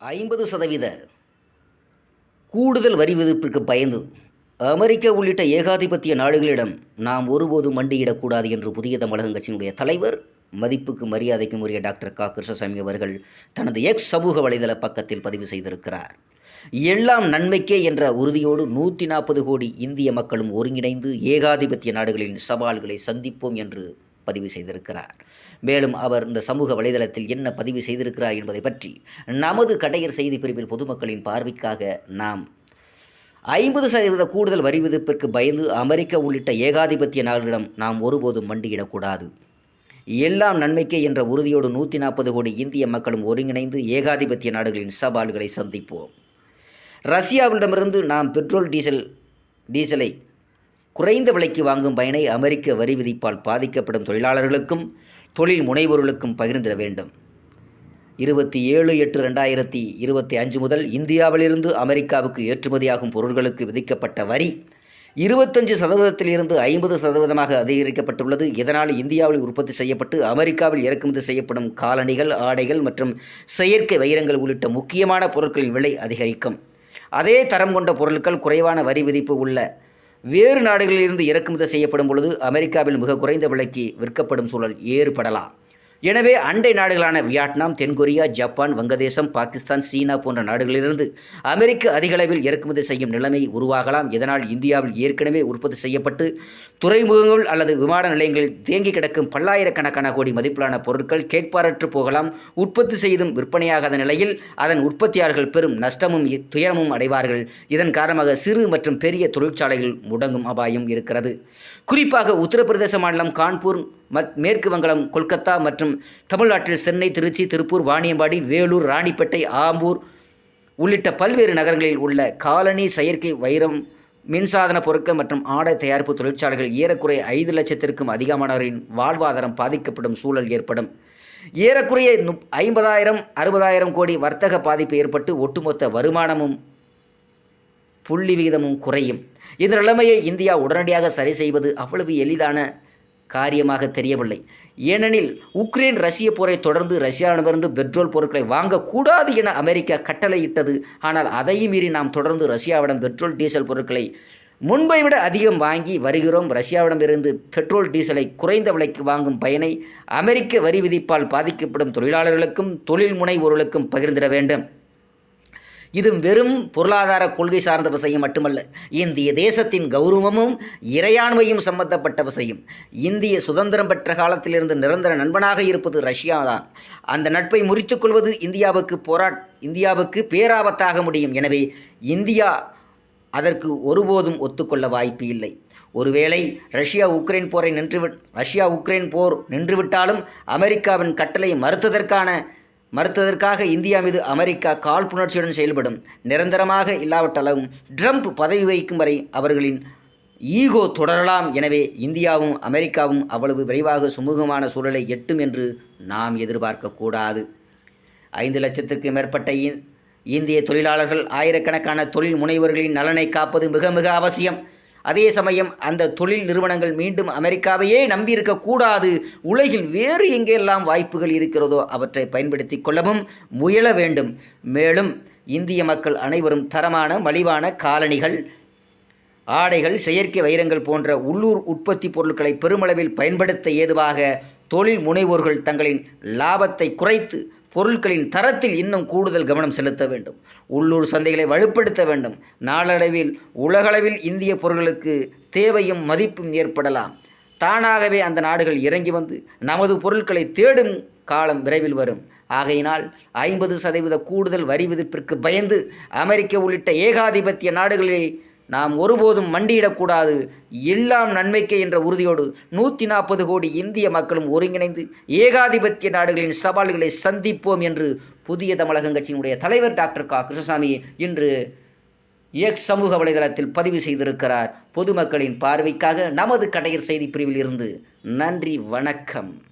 ஐம்பது சதவீத கூடுதல் வரி விதிப்பிற்கு பயந்து அமெரிக்கா உள்ளிட்ட ஏகாதிபத்திய நாடுகளிடம் நாம் ஒருபோதும் மண்டியிடக்கூடாது என்று புதிய தமிழகம் கட்சியினுடைய தலைவர் மதிப்புக்கு மரியாதைக்கும் உரிய டாக்டர் கா. கிருஷ்ணசாமி அவர்கள் தனது எக்ஸ் சமூக வலைதள பக்கத்தில் பதிவு செய்திருக்கிறார். எல்லாம் நன்மைக்கே என்ற உறுதியோடு நூற்றி நாற்பது கோடி இந்திய மக்களும் ஒருங்கிணைந்து ஏகாதிபத்திய நாடுகளின் சவால்களை சந்திப்போம் என்று பதிவு செய்திருக்கிறார். மேலும் அவர் இந்த சமூக வலைதளத்தில் என்ன பதிவு செய்திருக்கிறார் என்பதை பற்றி நமது கடையர் செய்தி பிரிவில் பொதுமக்களின் பார்வைக்காக நாம் ஐம்பது சதவீத கூடுதல் வரி விதிப்பிற்கு பயந்து அமெரிக்கா உள்ளிட்ட ஏகாதிபத்திய நாடுகளிடம் நாம் ஒருபோதும் மண்டியிடக்கூடாது எல்லாம் நன்மைக்கே என்ற உறுதியோடு நூற்றி நாற்பது கோடி இந்திய மக்களும் ஒருங்கிணைந்து ஏகாதிபத்திய நாடுகளின் சவால்களை சந்திப்போம். ரஷ்யாவிடமிருந்து நாம் பெட்ரோல் டீசல் டீசலை குறைந்த விலைக்கு வாங்கும் பயனை அமெரிக்க வரி விதிப்பால் பாதிக்கப்படும் தொழிலாளர்களுக்கும் தொழில் முனைவோர்களுக்கும் பகிர்ந்திட வேண்டும். இருபத்தி ஏழு எட்டு ரெண்டாயிரத்தி இருபத்தி அஞ்சு முதல் இந்தியாவிலிருந்து அமெரிக்காவுக்கு ஏற்றுமதியாகும் பொருட்களுக்கு விதிக்கப்பட்ட வரி இருபத்தஞ்சு சதவீதத்திலிருந்து ஐம்பது சதவீதமாக அதிகரிக்கப்பட்டுள்ளது. இதனால் இந்தியாவில் உற்பத்தி செய்யப்பட்டு அமெரிக்காவில் இறக்குமதி செய்யப்படும் காலணிகள் ஆடைகள் மற்றும் செயற்கை வைரங்கள் உள்ளிட்ட முக்கியமான பொருட்களின் விலை அதிகரிக்கும். அதே தரம் கொண்ட பொருட்கள் குறைவான வரி விதிப்பு உள்ள வேறு நாடுகளிலிருந்து இறக்குமதி செய்யப்படும் பொழுது அமெரிக்காவில் மிக குறைந்த விலைக்கு விற்கப்படும் சூழல் ஏற்படலாம். எனவே அண்டை நாடுகளான வியட்நாம் தென்கொரியா ஜப்பான் வங்கதேசம் பாகிஸ்தான் சீனா போன்ற நாடுகளிலிருந்து அமெரிக்க அதிகளவில் இறக்குமதி செய்யும் நிலைமை உருவாகலாம். இதனால் இந்தியாவில் ஏற்கனவே உற்பத்தி செய்யப்பட்டு துறைமுகங்கள் அல்லது விமான நிலையங்களில் தேங்கி கிடக்கும் பல்லாயிரக்கணக்கான கோடி மதிப்பிலான பொருட்கள் கேட்பாரற்று போகலாம். உற்பத்தி செய்தும் விற்பனையாகாத நிலையில் அதன் உற்பத்தியாளர்கள் பெரும் நஷ்டமும் துயரமும் அடைவார்கள். இதன் காரணமாக சிறு மற்றும் பெரிய தொழிற்சாலைகள் முடங்கும் அபாயம் இருக்கிறது. குறிப்பாக உத்தரப்பிரதேச மாநிலம் கான்பூர் மத் மேற்கு வங்காளம் கொல்கத்தா மற்றும் தமிழ்நாட்டில் சென்னை திருச்சி திருப்பூர் வாணியம்பாடி வேலூர் ராணிப்பேட்டை ஆம்பூர் உள்ளிட்ட பல்வேறு நகரங்களில் உள்ள காலனி செயற்கை வைரம் மின்சாதன பொருட்கள் மற்றும் ஆடை தயாரிப்பு தொழிற்சாலைகள் ஏறக்குறைய ஐந்து லட்சத்திற்கும் அதிகமானவரின் வாழ்வாதாரம் பாதிக்கப்படும் சூழல் ஏற்படும். ஏறக்குறைய நுப் ஐம்பதாயிரம் அறுபதாயிரம் கோடி வர்த்தக பாதிப்பு ஏற்பட்டு ஒட்டுமொத்த வருமானமும் புள்ளி விகிதமும் குறையும். இந்த நிலைமையை இந்தியா உடனடியாக சரி செய்வது அவ்வளவு எளிதான காரியமாக தெரியவில்லை. ஏனெனில் உக்ரைன் ரஷ்ய போரை தொடர்ந்து ரஷ்யாவிடமிருந்து பெட்ரோல் பொருட்களை வாங்கக்கூடாது என அமெரிக்கா கட்டளையிட்டது. ஆனால் அதையும் மீறி நாம் தொடர்ந்து ரஷ்யாவிடம் பெட்ரோல் டீசல் பொருட்களை முன்பை விட அதிகம் வாங்கி வருகிறோம். ரஷ்யாவிடமிருந்து பெட்ரோல் டீசலை குறைந்த விலைக்கு வாங்கும் பயனை அமெரிக்க வரி விதிப்பால் பாதிக்கப்படும் தொழிலாளர்களுக்கும் தொழில் முனைவோர்களுக்கும் பகிர்ந்திட வேண்டும். இது வெறும் பொருளாதார கொள்கை சார்ந்த விஷயம் மட்டுமல்ல. இந்திய தேசத்தின் கௌரவமும் இறையாண்மையும் சம்பந்தப்பட்ட விஷயம் இந்திய சுதந்திரம் பெற்ற காலத்திலிருந்து நிரந்தர நண்பனாக இருப்பது ரஷ்யா தான் அந்த நட்பை முறித்துக்கொள்வது இந்தியாவுக்கு போரா இந்தியாவுக்கு பேராபத்தாக முடியும். எனவே இந்தியா அதற்கு ஒருபோதும் ஒத்துக்கொள்ள வாய்ப்பு இல்லை. ஒருவேளை ரஷ்யா உக்ரைன் போரை நின்று ரஷ்யா உக்ரைன் போர் நின்றுவிட்டாலும் அமெரிக்காவின் கட்டளை மறுத்ததற்கான மறுத்ததற்காக இந்தியா மீது அமெரிக்கா காழ்ப்புணர்ச்சியுடன் செயல்படும் நிரந்தரமாக இல்லாவிட்டாலும் ட்ரம்ப் பதவி வகிக்கும் வரை அவர்களின் ஈகோ தொடரலாம். எனவே இந்தியாவும் அமெரிக்காவும் அவ்வளவு விரைவாக சுமூகமான சூழலை எட்டும் என்று நாம் எதிர்பார்க்கக்கூடாது. ஐந்து லட்சத்துக்கு மேற்பட்ட இந்திய தொழிலாளர்கள் ஆயிரக்கணக்கான தொழில் முனைவர்களின் நலனை காப்பது மிக மிக அவசியம். அதே சமயம் அந்த தொழில் நிறுவனங்கள் மீண்டும் அமெரிக்காவையே நம்பியிருக்கக்கூடாது உலகில் வேறு எங்கெல்லாம் வாய்ப்புகள் இருக்கிறதோ அவற்றை பயன்படுத்தி கொள்ளவும் முயல வேண்டும். மேலும் இந்திய மக்கள் அனைவரும் தரமான மலிவான காலணிகள் ஆடைகள் செயற்கை வைரங்கள் போன்ற உள்ளூர் உற்பத்தி பொருட்களை பெருமளவில் பயன்படுத்த ஏதுவாக தொழில் முனைவோர்கள் தங்களின் லாபத்தை குறைத்து பொருட்களின் தரத்தில் இன்னும் கூடுதல் கவனம் செலுத்த வேண்டும். உள்ளூர் சந்தைகளை வலுப்படுத்த வேண்டும். நாளடைவில் உலகளவில் இந்திய பொருட்களுக்கு தேவையும் மதிப்பும் ஏற்படலாம். தானாகவே அந்த நாடுகள் இறங்கி வந்து நமது பொருட்களை தேடும் காலம் விரைவில் வரும். ஆகையினால் ஐம்பது சதவீத கூடுதல் வரி விதிப்பிற்கு பயந்து அமெரிக்க உள்ளிட்ட ஏகாதிபத்திய நாடுகளில் நாம் ஒருபோதும் மண்டியிடக்கூடாது. எல்லாம் நன்மைக்கே என்ற உறுதியோடு நூற்றி நாற்பது கோடி இந்திய மக்களும் ஒருங்கிணைந்து ஏகாதிபத்திய நாடுகளின் சவால்களை சந்திப்போம் என்று புதிய தமிழகம் கட்சியினுடைய தலைவர் டாக்டர் கா. கிருஷ்ணசாமி இன்று எக்ஸ் சமூக வலைதளத்தில் பதிவு செய்திருக்கிறார். பொதுமக்களின் பார்வைக்காக நமது கடையர் செய்தி பிரிவில் இருந்து நன்றி வணக்கம்.